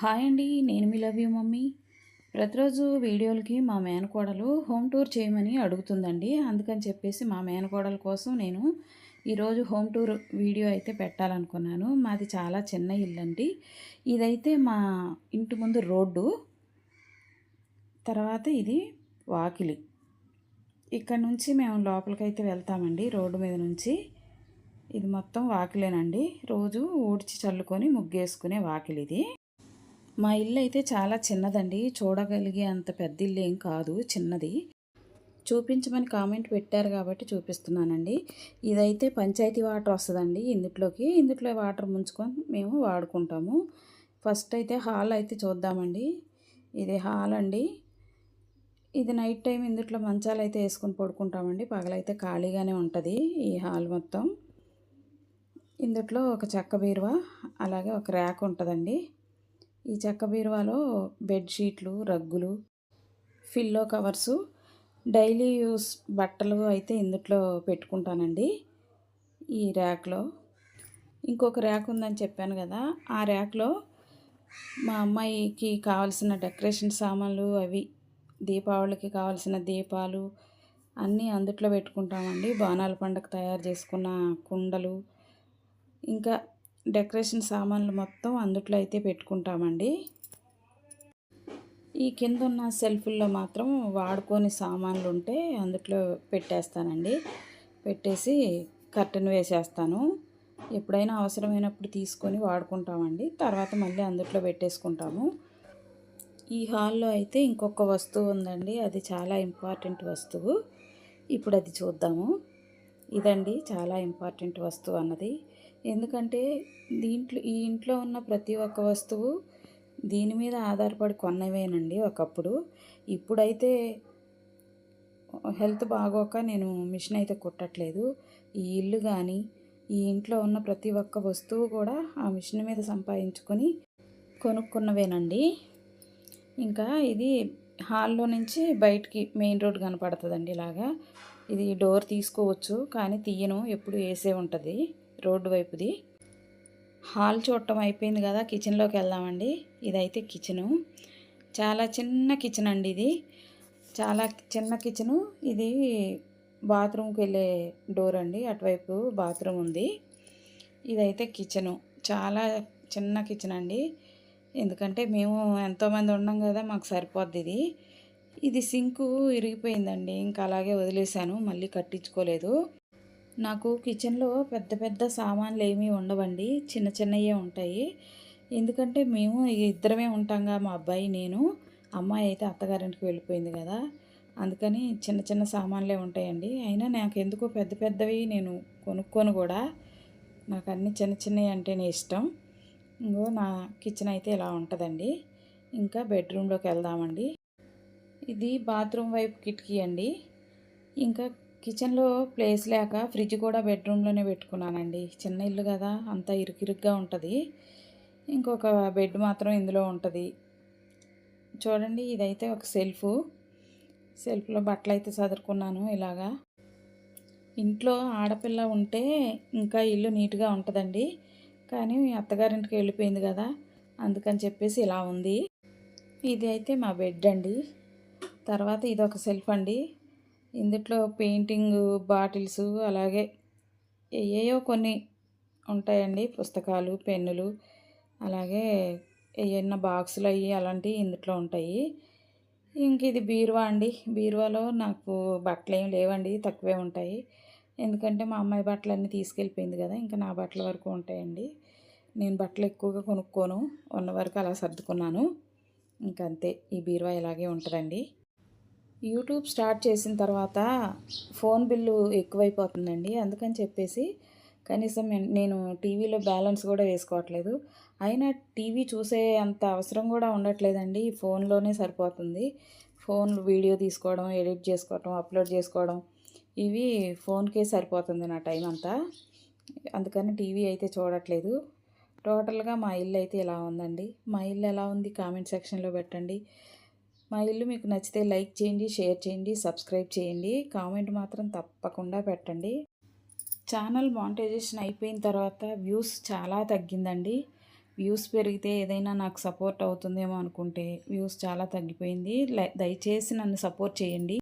Hi అండి నేను మీ love you mummy. ప్రతిరోజు వీడియోలకి మా మేనకోడలు హోమ్ టూర్ చేయమని అడుగుతుందండి. అందుకని చెప్పేసి మా మేనకోడల కోసం నేను ఈరోజు హోమ్ టూర్ వీడియో అయితే పెట్టాలనుకున్నాను. మాది చాలా చిన్న ఇల్లు అండి ఇదైతే మా ఇంటి ముందు రోడ్డు. తర్వాత ఇది వాకిలి. ఇక్కడ నుంచి మేము లోపలికైతే వెళ్తామండి రోడ్డు మీద నుంచి. ఇది మొత్తం వాకిలేనండి. రోజు ఊడ్చి చల్లుకొని ముగ్గేసుకునే వాకిలి ఇది మా ఇల్లు అయితే చాలా చిన్నదండి. చూడగలిగే అంత పెద్ద ఇల్లు ఏం కాదు. చిన్నది. చూపించమని కామెంట్ పెట్టారు కాబట్టి చూపిస్తున్నానండి. ఇదైతే పంచాయతీ వాటర్ వస్తుందండి ఇందుట్లోకి. ఇందుట్లో వాటర్ ముంచుకొని మేము వాడుకుంటాము. ఫస్ట్ అయితే హాల్ అయితే చూద్దామండి. ఇది హాల్ అండి. ఇది నైట్ టైం ఇందుట్లో మంచాలు అయితే వేసుకొని పడుకుంటామండి. పగలైతే ఖాళీగానే ఉంటుంది ఈ హాల్ మొత్తం. ఇందుట్లో ఒక చెక్క బీరువా అలాగే ఒక ర్యాక్ ఉంటుందండి. ఈ చెక్క బీరువాలో బెడ్షీట్లు రగ్గులు ఫిల్లో కవర్సు డైలీ యూస్ బట్టలు అయితే ఇందుట్లో పెట్టుకుంటానండి ఈ ర్యాక్లో. ఇంకొక ర్యాక్ ఉందని చెప్పాను కదా ఆ ర్యాక్లో మా అమ్మాయికి కావాల్సిన డెకరేషన్ సామాన్లు అవి దీపావళికి కావాల్సిన దీపాలు అన్నీ అందుట్లో పెట్టుకుంటామండి. బాణాల పండుగ తయారు చేసుకున్న కుండలు ఇంకా డెకరేషన్ సామాన్లు మొత్తం అందుట్లో అయితే పెట్టుకుంటామండి. ఈ కింద ఉన్న సెల్ఫుల్లో మాత్రం వాడుకొని సామాన్లు ఉంటే అందుట్లో పెట్టేస్తానండి. పెట్టేసి కర్టెన్ వేసేస్తాను. ఎప్పుడైనా అవసరమైనప్పుడు తీసుకొని వాడుకుంటామండి. తర్వాత మళ్ళీ అందుట్లో పెట్టేసుకుంటాము. ఈ హాల్లో అయితే ఇంకొక వస్తువు ఉందండి. అది చాలా ఇంపార్టెంట్ వస్తువు. ఇప్పుడు అది చూద్దాము. ఇదండి చాలా ఇంపార్టెంట్ వస్తువు అన్నది. ఎందుకంటే దీంట్లో ఈ ఇంట్లో ఉన్న ప్రతి ఒక్క వస్తువు దీని మీద ఆధారపడి కొన్నవేనండి ఒకప్పుడు. ఇప్పుడైతే హెల్త్ బాగోక నేను మిషన్ అయితే కుట్టట్లేదు. ఈ ఇల్లు కానీ ఈ ఇంట్లో ఉన్న ప్రతి ఒక్క వస్తువు కూడా ఆ మిషన్ మీద సంపాదించుకొని కొనుక్కున్నవేనండి. ఇంకా ఇది హాల్లో నుంచి బయటికి మెయిన్ రోడ్ కనపడుతుందండి ఇలాగా. ఇది డోర్ తీసుకోవచ్చు కానీ తీయను. ఎప్పుడు వేసే ఉంటుంది రోడ్డు వైపుది. హాల్ చూడటం అయిపోయింది కదా కిచెన్లోకి వెళ్దామండి. ఇదైతే కిచెను. చాలా చిన్న కిచెన్ అండి ఇది. చాలా చిన్న కిచెను. ఇది బాత్రూమ్కి వెళ్ళే డోర్ అండి. అటువైపు బాత్రూమ్ ఉంది. ఇదైతే కిచెను. చాలా చిన్న కిచెన్ అండి. ఎందుకంటే మేము ఎంతోమంది ఉన్నాం కదా మాకు సరిపోద్ది ఇది. ఇది సింకు ఇరిగిపోయిందండి. ఇంకా అలాగే వదిలేశాను. మళ్ళీ కట్టించుకోలేదు. నాకు కిచెన్లో పెద్ద పెద్ద సామాన్లు ఏమీ ఉండవండి. చిన్న చిన్నవే ఉంటాయి. ఎందుకంటే మేము ఇద్దరమే ఉంటాంగా మా అబ్బాయి నేను. అమ్మాయి అయితే అత్తగారింటికి వెళ్ళిపోయింది కదా. అందుకని చిన్న చిన్న సామాన్లే ఉంటాయండి. అయినా నాకు ఎందుకో పెద్ద పెద్దవి నేను కొనుక్కొని కూడా. నాకు అన్ని చిన్న చిన్నవి అంటేనే ఇష్టం. ఇంకో నా కిచెన్ అయితే ఇలా ఉంటుందండి. ఇంకా బెడ్రూమ్లోకి వెళ్దామండి. ఇది బాత్రూమ్ వైపు కిటికీ అండి. ఇంకా కిచెన్లో ప్లేస్ లేక ఫ్రిడ్జ్ కూడా బెడ్రూమ్లోనే పెట్టుకున్నానండి. చిన్న ఇల్లు కదా అంతా ఇరుకిరుగ్గా ఉంటుంది. ఇంకొక బెడ్ మాత్రం ఇందులో ఉంటుంది. చూడండి ఇదైతే ఒక సెల్ఫ్. సెల్ఫ్లో బట్టలు అయితే చదువుకున్నాను ఇలాగా. ఇంట్లో ఆడపిల్ల ఉంటే ఇంకా ఇల్లు నీట్గా ఉంటుందండి. కానీ అత్తగారింటికి వెళ్ళిపోయింది కదా అందుకని చెప్పేసి ఇలా ఉంది. ఇది అయితే మా బెడ్ అండి. తర్వాత ఇది ఒక సెల్ఫ్ అండి. ఇందులో పెయింటింగ్ బాటిల్స్ అలాగే ఏయో కొన్ని ఉంటాయండి. పుస్తకాలు పెన్నులు అలాగే ఏమన్నా బాక్సులు అవి అలాంటివి ఇందులో ఉంటాయి. ఇంక ఇది బీరువా అండి. బీరువాలో నాకు బట్టలు ఏం లేవండి తక్కువే ఉంటాయి. ఎందుకంటే మా అమ్మాయి బట్టలు అన్నీ తీసుకెళ్ళిపోయింది కదా ఇంకా నా బట్టల వరకు ఉంటాయండి. నేను బట్టలు ఎక్కువగా కొనుక్కోను. ఉన్న వరకు అలా సర్దుకున్నాను. ఇంకంతే. ఈ బీరువా ఇలాగే ఉంటుందండి. యూట్యూబ్ స్టార్ట్ చేసిన తర్వాత ఫోన్ బిల్లు ఎక్కువైపోతుందండి. అందుకని చెప్పేసి కనీసం నేను టీవీలో బ్యాలెన్స్ కూడా వేసుకోవట్లేదు. అయినా టీవీ చూసే అంత అవసరం కూడా ఉండట్లేదండి. ఫోన్లోనే సరిపోతుంది. ఫోన్ వీడియో తీసుకోవడం ఎడిట్ చేసుకోవడం అప్లోడ్ చేసుకోవడం ఇవి ఫోన్కే సరిపోతుంది నా టైం అంతా. అందుకని టీవీ అయితే చూడట్లేదు. టోటల్గా మా ఇల్లు అయితే ఇలా ఉందండి. మా ఇల్లు ఎలా ఉంది కామెంట్ సెక్షన్లో పెట్టండి. మా ఇల్లు మీకు నచ్చితే లైక్ చేయండి షేర్ చేయండి సబ్స్క్రైబ్ చేయండి. కామెంట్ మాత్రం తప్పకుండా పెట్టండి. ఛానల్ మానిటైజేషన్ అయిపోయిన తర్వాత వ్యూస్ చాలా తగ్గిందండి. వ్యూస్ పెరిగితే ఏదైనా నాకు సపోర్ట్ అవుతుందేమో అనుకుంటే వ్యూస్ చాలా తగ్గిపోయింది. లై- దయచేసి నన్ను సపోర్ట్ చేయండి.